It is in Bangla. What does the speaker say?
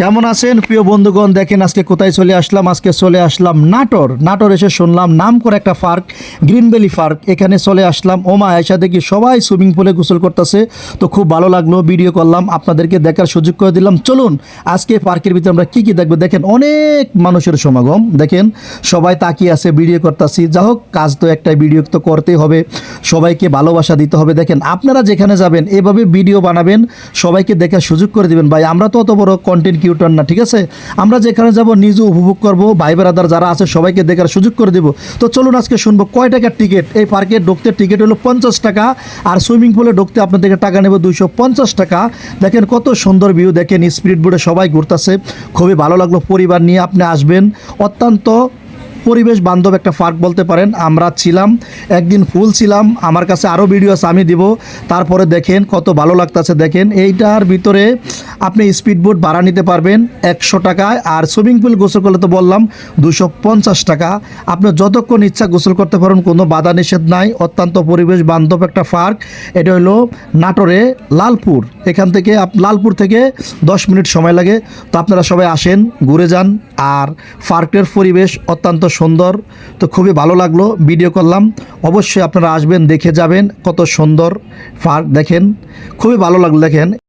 কেমন আছেন? প্রিয় বন্ধুগণ, দেখেন আজকে কোথায় চলে আসলাম? আজকে চলে আসলাম নাটোর। নাটোর এসে শুনলাম নাম করে একটা পার্ক, গ্রিন ভ্যালি পার্ক। এখানে চলে আসলাম। ওমা আয়সা দেখি সবাই সুইমিং পুলে গোসল করতেছে। তো খুব ভালো লাগল, ভিডিও করলাম, আপনাদেরকে দেখার সুযোগ করে দিলাম। চলুন, আজকে পার্কের ভিতরে আমরা কী কী দেখব? দেখেন অনেক মানুষের সমাগম। দেখেন, সবাই তাকিয়ে আছে, ভিডিও করতেছি। যা হোক, কাজ তো একটাই, ভিডিও তো করতেই হবে। সবাইকে ভালোবাসা দিতে হবে। দেখেন, আপনারা যেখানে যাবেন, এভাবে ভিডিও বানাবেন, সবাইকে দেখার সুযোগ করে দেবেন। ভাই, আমরা তো অত বড় কন্টেন্ট কিউটার না, ঠিক আছে? আমরা যেখানে যাব, নিজে উপভোগ করব। ভাই বেড়াদার যারা আছে, সবাইকে দেখার সুযোগ করে দেব। তো চলুন আজকে শুনব, কয় টাকার টিকিট এই পার্কে ঢুকতে টিকিট হলো পঞ্চাশ টাকা, আর সুইমিং পুলে ঢুকতে আপনাদেরকে টাকা নেবে দুইশো পঞ্চাশ টাকা। দেখেন, কত সুন্দর ভিউ দেখেন স্পিড বোর্ডে সবাই ঘুরতেছে। খুবই ভালো লাগল, পরিবার নিয়ে আপনি আসবেন। অত্যন্ত পরিবেশ বান্ধব একটা পার্ক বলতে পারেন। আমরা ছিলাম, একদিন ফুল ছিলাম, আমার কাছে আরও ভিডিও আছে, আমি দিব। তারপরে দেখেন কত ভালো লাগতেছে, দেখেন। এইটার ভিতরে আপনি স্পিড বোট ভাড়া নিতে পারবেন একশো টাকায়, আর সুইমিং পুল গোসল করলে তো বললাম দুশো পঞ্চাশ টাকা। আপনি যতক্ষণ ইচ্ছা গোসল করতে পারেন, কোনো বাধা নিষেধ নাই। অত্যন্ত পরিবেশ বান্ধব একটা পার্ক এটা হলো নাটোরে লালপুর। এখান থেকে লালপুর থেকে দশ মিনিট সময় লাগে। তো আপনারা সবাই আসেন, ঘুরে যান। আর পার্কের পরিবেশ অত্যন্ত সুন্দর। তো খুবই ভালো লাগল, ভিডিও করলাম। অবশ্যই আপনারা আসবেন, দেখে যাবেন কত সুন্দর পার্ক দেখেন। খুবই ভালো লাগল দেখেন।